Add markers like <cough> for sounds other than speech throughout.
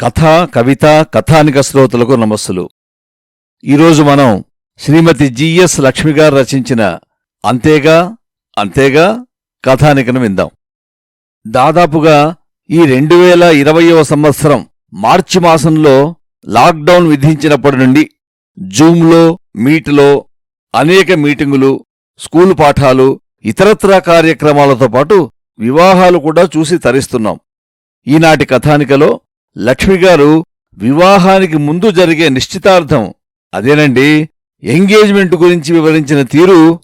కథ కవిత కథానిక శ్రోతలకు నమస్సులు. ఈరోజు మనం శ్రీమతి జిఎస్ లక్ష్మి గారు రచించిన అంతేగా అంతేగా కథానికను విందాం. దాదాపుగా ఈ రెండు వేల ఇరవయవ సంవత్సరం మార్చి మాసంలో లాక్డౌన్ విధించినప్పటి నుండి జూమ్లో మీట్లో అనేక మీటింగులు స్కూలు పాఠాలు ఇతరత్రా కార్యక్రమాలతో పాటు వివాహాలు కూడా చూసి తరిస్తున్నాం. ఈనాటి కథానికలో లక్ష్మిగారు వివాహానికి ముందు జరిగే నిశ్చితార్థం. అదేనండి ఎంగేజ్మెంట్ గురించి వివరించిన తీరు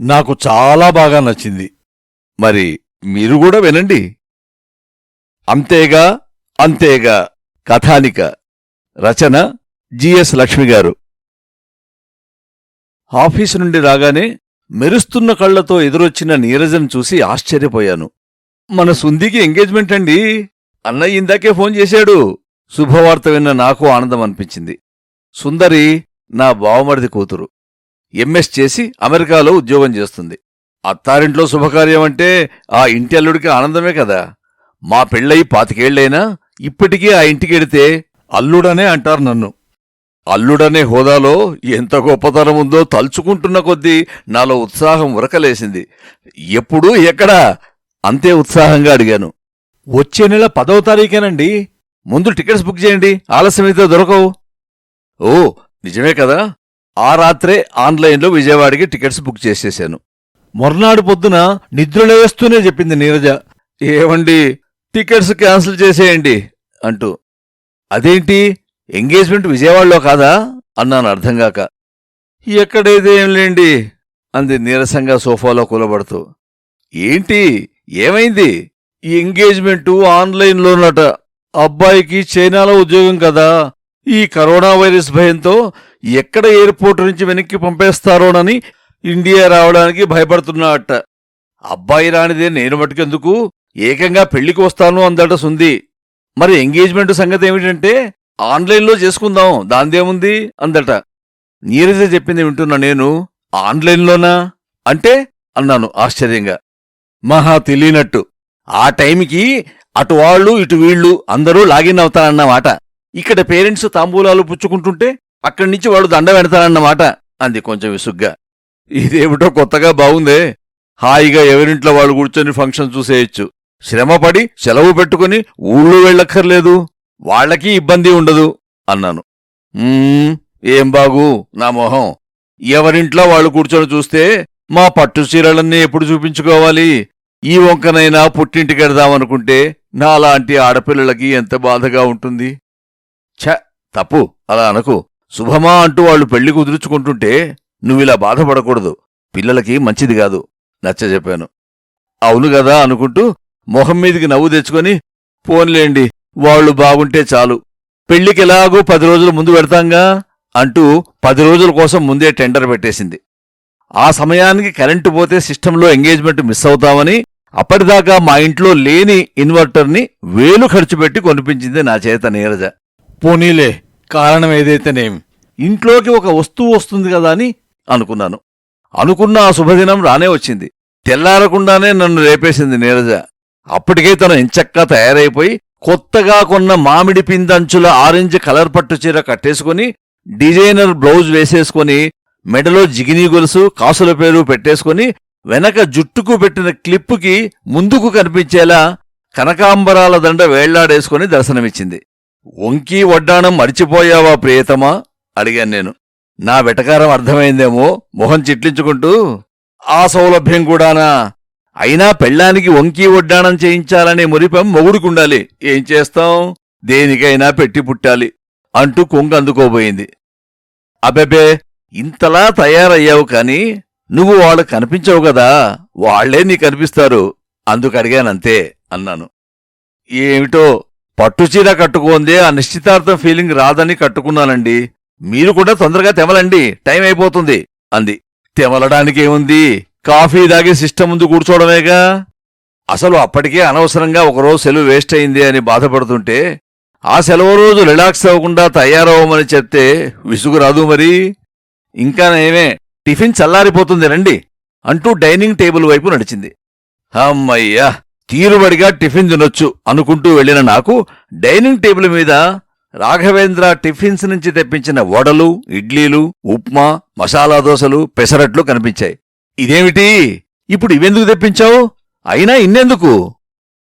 నాకు చాలా బాగా నచ్చింది. మరి మీరు కూడా వినండి. అంతేగా అంతేగా కథానిక రచన జిఎస్ లక్ష్మిగారు ఆఫీసు నుండి రాగానే మెరుస్తున్న కళ్ళతో ఎదురొచ్చిన నీరజను చూసి ఆశ్చర్యపోయాను. మన సుందికి ఎంగేజ్మెంట్ అండి? అన్నయ్య ఇందాకే ఫోన్ చేశాడు. శుభవార్త విన్న నాకు ఆనందం అనిపించింది సుందరి నా బావమరిది కూతురు. ఎంఎస్ చేసి అమెరికాలో ఉద్యోగం చేస్తుంది. అత్తారింట్లో శుభకార్యం అంటే ఆ ఇంటి అల్లుడికి ఆనందమే కదా. మా పెళ్ళయి పాతికేళ్ళైనా ఇప్పటికీ ఆ ఇంటికెడితే అల్లుడనే అంటారు నన్ను. అల్లుడనే హోదాలో ఎంత గొప్పతనం ఉందో తలుచుకుంటున్న కొద్దీ నాలో ఉత్సాహం ఉరకలేసింది. ఎప్పుడూ ఎక్కడా అంతే ఉత్సాహంగా అడిగాను. వచ్చే నెల పదవ తారీఖేనండి. ముందు టికెట్స్ బుక్ చేయండి. ఆలస్యమైతే దొరకవు. ఓ నిజమే కదా? ఆ రాత్రే ఆన్లైన్లో విజయవాడకి టికెట్స్ బుక్ చేసేశాను మొర్నాడు పొద్దున నిద్రలేస్తూనే చెప్పింది నీరజ. ఏమండి టికెట్స్ క్యాన్సిల్ చేసేయండి అంటూ. అదేంటి? ఎంగేజ్మెంట్ విజయవాడలో కాదా? అన్నాను అర్థంగాక ఎక్కడైతేం లేండి? అంది నీరసంగా సోఫాలో కూలబడుతూ. ఏంటి? ఏమైంది? ఈ ఎంగేజ్మెంటు ఆన్లైన్లోనట. అబ్బాయికి చైనాలో ఉద్యోగం కదా. ఈ కరోనా వైరస్ భయంతో ఎక్కడ ఎయిర్పోర్ట్ నుంచి వెనక్కి పంపేస్తారోనని ఇండియా రావడానికి భయపడుతున్నాడట అబ్బాయి రానిదే నేను మటుకెందుకు? ఏకంగా పెళ్ళికి వస్తాను అందట సుంది. మరి ఎంగేజ్మెంట్ సంగతి ఏమిటంటే ఆన్లైన్లో చేసుకుందాం దాందేముంది? అందట. నీరజ చెప్పింది వింటున్నా నేను. ఆన్లైన్లోనా? అంటే అన్నాను ఆశ్చర్యంగా. మహా తెలియనట్టు. ఆ టైంకి అటు వాళ్ళు ఇటు వీళ్ళు అందరూ లాగిన్ అవుతారన్నమాట ఇక్కడ పేరెంట్స్ తాంబూలాలు పుచ్చుకుంటుంటే అక్కడి నుంచి వాళ్ళు దండ పెడతారన్నమాట అంది కొంచెం విసుగ్గా. ఇదేమిటో కొత్తగా బాగుందే. హాయిగా ఎవరింట్లో వాళ్ళు కూర్చొని ఫంక్షన్ చూసేయచ్చు. శ్రమపడి సెలవు పెట్టుకుని ఊళ్ళో వెళ్ళక్కర్లేదు. వాళ్ళకి ఇబ్బంది ఉండదు అన్నాను. ఏం బాగు నా మొహం. ఎవరింట్లో వాళ్ళు కూర్చొని చూస్తే మా పట్టు చీరలన్నీ ఎప్పుడు చూపించుకోవాలి? ఈ వంకనైనా పుట్టింటికెడదామనుకుంటే నాలాంటి ఆడపిల్లలకి ఎంత బాధగా ఉంటుంది? ఛ తప్పు అలా అనకు. శుభమా అంటూ వాళ్ళు పెళ్ళి కుదుర్చుకుంటుంటే నువ్విలా బాధపడకూడదు. పిల్లలకి మంచిది కాదు నచ్చజెప్పాను. అవును గదా అనుకుంటూ మొహం మీదికి నవ్వు తెచ్చుకొని పోన్లేండి వాళ్ళు బాగుంటే చాలు. పెళ్ళికెలాగూ పది రోజుల ముందు పెడతాంగా అంటూ పది రోజుల కోసం ముందే టెండర్ పెట్టేసింది. ఆ సమయానికి కరెంటు పోతే సిస్టంలో ఎంగేజ్మెంట్ మిస్ అవుతామని అప్పటిదాకా మా ఇంట్లో లేని ఇన్వర్టర్ని వేలు ఖర్చు పెట్టి కొనిపించింది నా చేత నీరజ. పోనీలే కారణం ఏదైతేనేం? ఇంట్లోకి ఒక వస్తువు వస్తుంది కదా అని అనుకున్నాను. అనుకున్న ఆ శుభదినం రానే వచ్చింది. తెల్లారకుండానే నన్ను రేపేసింది నీరజ. అప్పటికే తను ఎంచక్కా తయారైపోయి కొత్తగా కొన్న మామిడి పిందంచుల ఆరెంజ్ కలర్ పట్టు చీర కట్టేసుకుని డిజైనర్ బ్లౌజ్ వేసేసుకుని మెడలో జిగినీ గొలుసు కాసుల పేరు పెట్టేసుకుని వెనక జుట్టుకు పెట్టిన క్లిప్పుకి ముందుకు కనిపించేలా కనకాంబరాల దండ వేళ్ళాడేసుకుని దర్శనమిచ్చింది. వంకీ వడ్డాణం మరిచిపోయావా ప్రియతమా? అడిగాను నేను. నా వెటకారం అర్థమైందేమో మొహం చిట్లించుకుంటూ ఆ సౌలభ్యం కూడానా? అయినా పెళ్ళానికి వంకీ వడ్డాణం చేయించాలనే మురిపం మొగుడుకుండాలి. ఏం చేస్తాం? దేనికైనా పెట్టి పుట్టాలి అంటూ కొంగ అందుకోబోయింది. అబెబే ఇంతలా తయారయ్యావు కాని నువ్వు వాళ్ళకు కనిపించవు కదా వాళ్ళే నీ కనిపిస్తారు. అందుకు అడిగానంతే అన్నాను. ఏమిటో పట్టుచీర కట్టుకోందే ఆ నిశ్చితార్థం ఫీలింగ్ రాదని కట్టుకున్నానండి. మీరు కూడా తొందరగా తెమలండి టైం అయిపోతుంది అంది. తెమలడానికేముంది? కాఫీ దాగి సిస్టమ్ ముందు కూర్చోవడమేగా? అసలు అప్పటికే అనవసరంగా ఒకరోజు సెలవు వేస్ట్ అయింది అని బాధపడుతుంటే ఆ సెలవు రోజు రిలాక్స్ అవ్వకుండా తయారవ్వమని చెప్తే విసుగు రాదు మరి? ఇంకా నేమే టిఫిన్ చల్లారిపోతుంది రండి అంటూ డైనింగ్ టేబుల్ వైపు నడిచింది. అమ్మయ్యా తీరుబడిగా టిఫిన్ తినొచ్చు అనుకుంటూ వెళ్ళిన నాకు డైనింగ్ టేబుల్ మీద రాఘవేంద్ర టిఫిన్స్ నుంచి తెప్పించిన వడలు ఇడ్లీలు ఉప్మా మసాలా దోశలు పెసరట్లు కనిపించాయి. ఇదేమిటి? ఇప్పుడు ఇవెందుకు తెప్పించావు? అయినా ఇన్నెందుకు?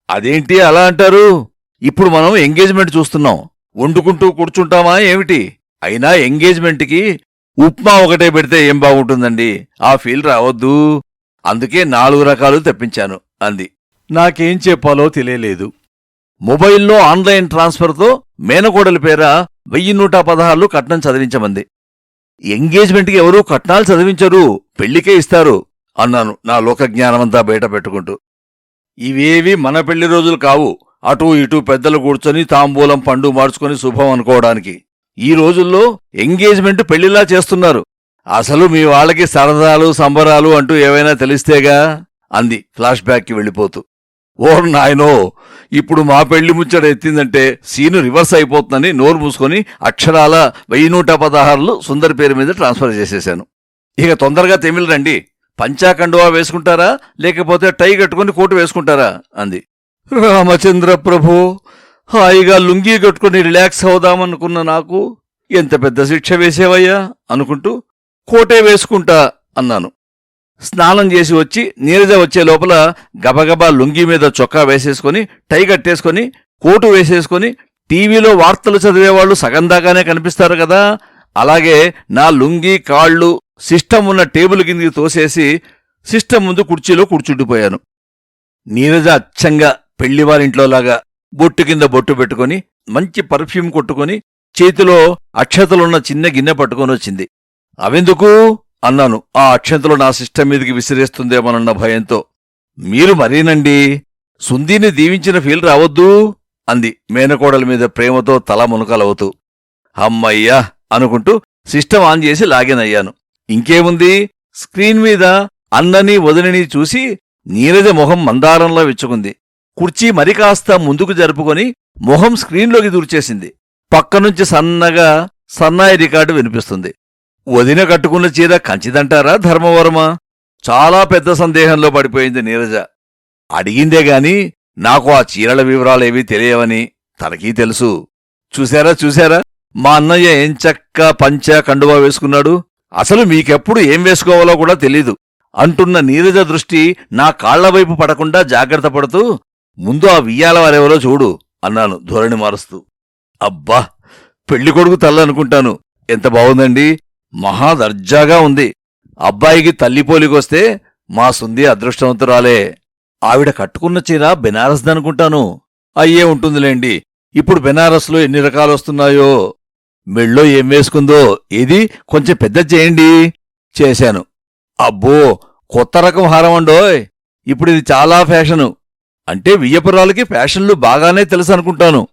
అదేంటి అలా అంటారు? ఇప్పుడు మనం ఎంగేజ్మెంట్ చూస్తున్నాం. వండుకుంటూ కూర్చుంటామా ఏమిటి? అయినా ఎంగేజ్మెంట్కి ఉప్మా ఒకటే పెడితే ఏం బాగుంటుందండి? ఆ ఫీల్ రావద్దు. అందుకే నాలుగు రకాలు తెప్పించాను అంది. నాకేం చెప్పాలో తెలియలేదు. మొబైల్లో ఆన్లైన్ ట్రాన్స్ఫర్తో మేనకోడలి పేర వెయ్యి నూట పదహార్లు కట్నం చదివించమంది. ఎంగేజ్మెంట్కి ఎవరూ కట్నాలు చదివించరు పెళ్ళికే ఇస్తారు అన్నాను నా లోకజ్ఞానమంతా బయట పెట్టుకుంటూ. ఇవేవి మన పెళ్ళి రోజులు కావు అటూ ఇటూ పెద్దలు కూర్చొని తాంబూలం పండు మార్చుకొని శుభం అనుకోవడానికి. ఈ రోజుల్లో ఎంగేజ్మెంట్ పెళ్ళిలా చేస్తున్నారు. అసలు మీ వాళ్ళకి సరదాలు సంబరాలు అంటూ ఏవైనా తెలిస్తేగా? అంది ఫ్లాష్ బ్యాక్కి వెళ్ళిపోతూ. ఓర్ నాయనో ఇప్పుడు మా పెళ్ళి ముచ్చట ఎత్తిందంటే సీను రివర్స్ అయిపోతుందని నోరు మూసుకొని అక్షరాల వెయ్యి నూట పదహారులు సుందరి పేరు మీద ట్రాన్స్ఫర్ చేసేశాను. ఇక తొందరగా తెమిల్ రండి. పంచాకండువా వేసుకుంటారా? లేకపోతే టై కట్టుకుని కోటు వేసుకుంటారా? అంది. రామచంద్ర ప్రభు హాయిగా లుంగీ కట్టుకుని రిలాక్స్ అవుదామనుకున్న నాకు ఎంత పెద్ద శిక్ష వేసేవయ్యా అనుకుంటూ కోటే వేసుకుంటా అన్నాను. స్నానం చేసి వచ్చి నీరజ వచ్చే లోపల గబగబా లుంగీ మీద చొక్కా వేసేసుకొని టై కట్టేసుకొని కోటు వేసేసుకొని టీవీలో వార్తలు చదివేవాళ్ళు సగం దాకానే కనిపిస్తారు కదా. అలాగే నా లుంగీ కాళ్ళు సిస్టమ్ ఉన్న టేబుల్ కిందికి తోసేసి సిస్టమ్ ముందు కుర్చీలో కూర్చుండిపోయాను. నీరజ అచ్చంగా పెళ్ళివారింట్లోలాగా బొట్టు కింద బొట్టు పెట్టుకొని మంచి పర్ఫ్యూమ్ కొట్టుకొని చేతిలో అక్షతలున్న చిన్న గిన్నె పట్టుకొని వచ్చింది. అవెందుకు అన్నాను. ఆ అక్షంతలు నా సిస్టమ్ మీదకి విసిరేస్తుందేమోనన్న భయంతో. మీరు మరీనండి? సుందీని దీవించిన ఫీల్ రావద్దు? అంది మేనకోడల మీద ప్రేమతో తల మునకలవుతూ. అమ్మయ్యా! అనుకుంటూ సిస్టమ్ ఆన్ చేసి లాగిన్ అయ్యాను ఇంకేముంది? స్క్రీన్ మీద అన్నని వదిలిని చూసి నీరజ మొహం మందారంలా విచ్చుకుంది. కుర్చీ మరి కాస్త ముందుకు జరుపుకొని మొహం స్క్రీన్లోకి దూర్చేసింది. పక్కనుంచి సన్నగా సన్నాయి రికార్డు వినిపిస్తుంది. వదిన కట్టుకున్న చీర కంచిదంటారా ధర్మవరమా? చాలా పెద్ద సందేహంలో పడిపోయింది నీరజ. అడిగిందే గాని నాకు ఆ చీరల వివరాలేవీ తెలియవని తనకీ తెలుసు. చూశారా చూశారా? మా అన్నయ్య ఎంచక్క పంచ కండువా వేసుకున్నాడు? అసలు మీకెప్పుడు ఏం వేసుకోవాలో కూడా తెలీదు. అంటున్న నీరజ దృష్టి నా కాళ్ళ వైపు పడకుండా జాగ్రత్త పడుతూ ముందు ఆ వియ్యాల వారెవరో చూడు అన్నాను ధోరణి మారుస్తూ. అబ్బా పెళ్ళి కొడుకు తల్లనుకుంటాను. ఎంత బావుందండి? మహా దర్జాగా ఉంది. అబ్బాయికి తల్లి పోలికొస్తే మా సుంది అదృష్టవంతురాలే. ఆవిడ కట్టుకున్న చీర బెనారస్దనుకుంటాను అయ్యే ఉంటుందిలేండి. ఇప్పుడు బెనారస్లో ఎన్ని రకాలు వస్తున్నాయో మెళ్ళో ఏం వేసుకుందో ఏది కొంచెం పెద్ద చేయండి. చేశాను. అబ్బో కొత్త రకం హారం అండోయ్. ఇప్పుడు ఇది చాలా ఫ్యాషను. అంటే వియ్యపురాలకి ఫ్యాషన్లు బాగానే తెలుసు అనుకుంటాను.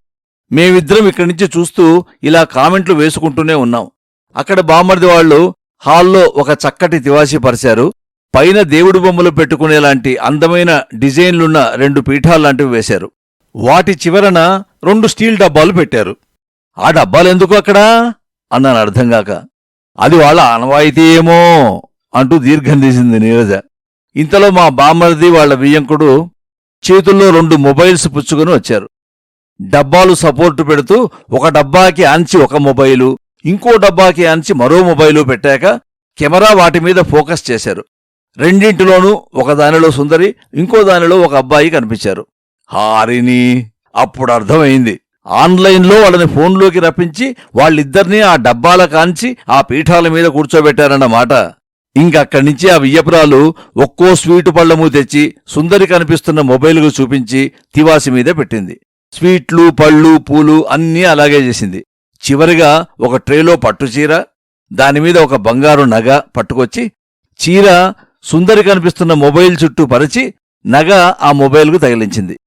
మేమిద్దరం ఇక్కడి నుంచి చూస్తూ ఇలా కామెంట్లు వేసుకుంటూనే ఉన్నాం. అక్కడ బామ్మర్ది వాళ్ళు హాల్లో ఒక చక్కటి తివాసి పరిచారు. పైన దేవుడి బొమ్మలు పెట్టుకునేలాంటి అందమైన డిజైన్లున్న రెండు పీఠాల్లాంటివి వేశారు. వాటి చివరన రెండు స్టీల్ డబ్బాలు పెట్టారు. ఆ డబ్బాలెందుకు అక్కడా? అన్నాను అర్థంగాక అది వాళ్ళ అనవాయితీ ఏమో అంటూ దీర్ఘం తీసింది నీరజ. ఇంతలో మా బామ్మర్ది వాళ్ళ బియ్యంకుడు చేతుల్లో రెండు మొబైల్స్ పుచ్చుకొని వచ్చారు. డబ్బాలు సపోర్టు పెడుతూ ఒక డబ్బాకి అంచి ఒక మొబైలు ఇంకో డబ్బాకి అంచి మరో మొబైలు పెట్టాక కెమెరా వాటి మీద ఫోకస్ చేశారు. రెండింటిలోనూ ఒకదానిలో సుందరి ఇంకో దానిలో ఒక అబ్బాయి కనిపించారు. హారిని అప్పుడు అర్థమైంది. ఆన్లైన్లో వాళ్ళని ఫోన్లోకి రప్పించి వాళ్ళిద్దరినీ ఆ డబ్బాల కాంచి ఆ పీఠాల మీద కూర్చోబెట్టారన్నమాట. ఇంకక్కడి నుంచి ఆ వియ్యపురాలు ఒక్కో స్వీటు పళ్ళము తెచ్చి సుందరి కనిపిస్తున్న మొబైల్కు చూపించి తివాసి మీద పెట్టింది. స్వీట్లు పళ్ళు పూలు అన్నీ అలాగే చేసింది. చివరిగా ఒక ట్రేలో పట్టుచీర దానిమీద ఒక బంగారు నగ పట్టుకొచ్చి చీర సుందరి కనిపిస్తున్న మొబైల్ చుట్టూ పరిచి నగ ఆ మొబైల్కు తగిలించింది.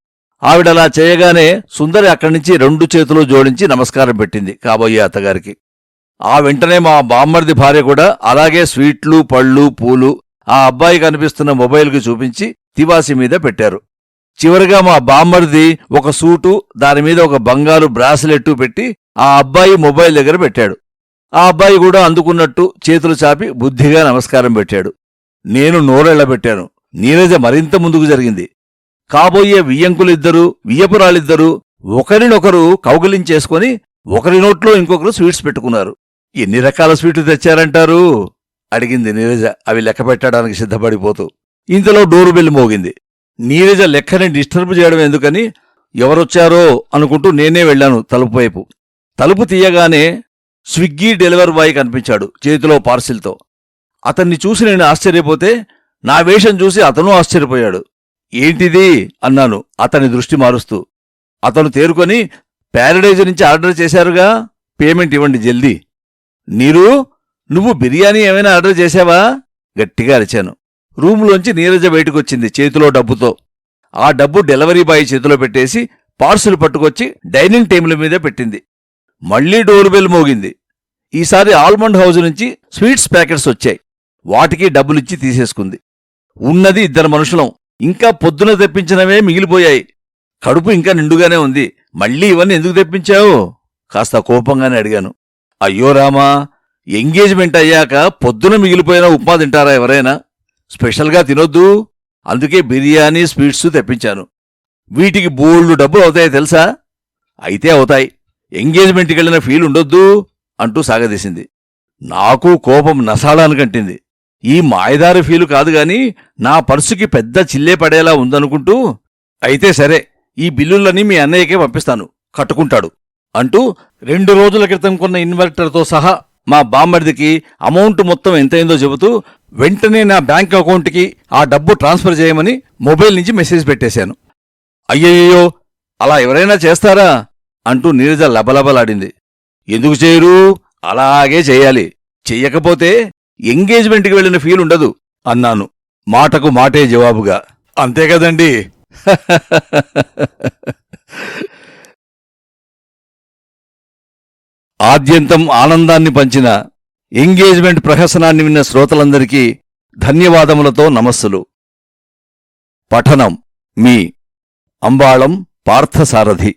ఆవిడలా చేయగానే సుందరి అక్కడి నుంచి రెండు చేతులు జోడించి నమస్కారం పెట్టింది కాబోయే అత్తగారికి. ఆ వెంటనే మా బామ్మర్ది భార్య కూడా అలాగే స్వీట్లు పళ్ళు పూలు ఆ అబ్బాయి కనిపిస్తున్న మొబైల్కి చూపించి తివాసి మీద పెట్టారు. చివరిగా మా బామ్మర్ది ఒక సూటు దానిమీద ఒక బంగారు బ్రాస్లెట్టు పెట్టి ఆ అబ్బాయి మొబైల్ దగ్గర పెట్టాడు. ఆ అబ్బాయి కూడా అందుకున్నట్టు చేతులు చాపి బుద్ధిగా నమస్కారం పెట్టాడు. నేను నోరెళ్ళబెట్టాను నీరజ మరింత ముందుకు జరిగింది. కాబోయే వియ్యంకులిద్దరూ వియ్యపురాలిద్దరూ ఒకరినొకరు కౌగిలించేసుకుని ఒకరి నోట్లో ఇంకొకరు స్వీట్స్ పెట్టుకున్నారు. ఎన్ని రకాల స్వీట్లు తెచ్చారంటారు? అడిగింది నీరజ. అవి లెక్క పెట్టడానికి సిద్ధపడిపోతూ. ఇంతలో డోరు బెల్ మోగింది. నీరజ లెక్కని డిస్టర్బ్ చేయడం ఎందుకని? ఎవరొచ్చారో అనుకుంటూ నేనే వెళ్ళాను తలుపు వైపు. తలుపు తీయగానే స్విగ్గీ డెలివరీ బాయ్ కనిపించాడు చేతిలో పార్సిల్తో. అతన్ని చూసి నేను ఆశ్చర్యపోతే నా వేషం చూసి అతను ఆశ్చర్యపోయాడు. ఏంటిది? అన్నాను అతని దృష్టి మారుస్తూ. అతను తేరుకొని ప్యారడైజ్ నుంచి ఆర్డర్ చేశారుగా? పేమెంట్ ఇవ్వండి జల్దీ. నీరు నువ్వు బిర్యానీ ఏమైనా ఆర్డర్ చేశావా? గట్టిగా అరిచాను. రూములోంచి నీరజ బయటకొచ్చింది చేతిలో డబ్బుతో. ఆ డబ్బు డెలివరీ బాయ్ చేతిలో పెట్టేసి పార్సులు పట్టుకొచ్చి డైనింగ్ టేబుల్ మీద పెట్టింది. మళ్ళీ డోర్ బెల్ మోగింది. ఈసారి ఆల్మండ్ హౌస్ నుంచి స్వీట్స్ ప్యాకెట్స్ వచ్చాయి. వాటికి డబ్బులిచ్చి తీసేసుకుంది. ఉన్నది ఇద్దరు మనుషులం. ఇంకా పొద్దున తెప్పించినవే మిగిలిపోయాయి. కడుపు ఇంకా నిండుగానే ఉంది. మళ్ళీ ఇవన్నీ ఎందుకు తెప్పించావు? కాస్త కోపంగానే అడిగాను. అయ్యో రామా ఎంగేజ్మెంట్ అయ్యాక పొద్దున మిగిలిపోయిన ఉప్మా తింటారా ఎవరైనా? స్పెషల్గా తినొద్దు. అందుకే బిర్యానీ స్వీట్స్ తెప్పించాను. వీటికి బోల్డు డబ్బులు అవుతాయి తెలుసా? అయితే అవుతాయి. ఎంగేజ్మెంట్కి వెళ్ళిన ఫీల్ ఉండొద్దు అంటూ సాగదీసింది. నాకు కోపం నసాడానికంటింది ఈ మాయదారి ఫీలు కాదు గాని నా పర్సుకి పెద్ద చిల్లే పడేలా ఉందనుకుంటూ అయితే సరే ఈ బిల్లులన్నీ మీ అన్నయ్యకే పంపిస్తాను. కట్టుకుంటాడు అంటూ రెండు రోజుల క్రితం కొన్న ఇన్వర్టర్తో సహా మా బామ్మడిదికి అమౌంట్ మొత్తం ఎంతైందో చెబుతూ వెంటనే నా బ్యాంక్ అకౌంట్కి ఆ డబ్బు ట్రాన్స్ఫర్ చేయమని మొబైల్ నుంచి మెసేజ్ పెట్టేశాను. అయ్యయ్యో అలా ఎవరైనా చేస్తారా? అంటూ నీరజ లబలబలాడింది. ఎందుకు చేయరు? అలాగే చేయాలి. చెయ్యకపోతే ఎంగేజ్మెంట్కి వెళ్ళిన ఫీల్ ఉండదు అన్నాను. మాటకు మాటే జవాబుగా. అంతే కదండి. <laughs> ఆద్యంతం ఆనందాన్ని పంచిన ఎంగేజ్మెంట్ ప్రహసనాన్ని విన్న శ్రోతలందరికీ ధన్యవాదములతో నమస్సులు. పఠనం మీ అంబాళం పార్థసారథి.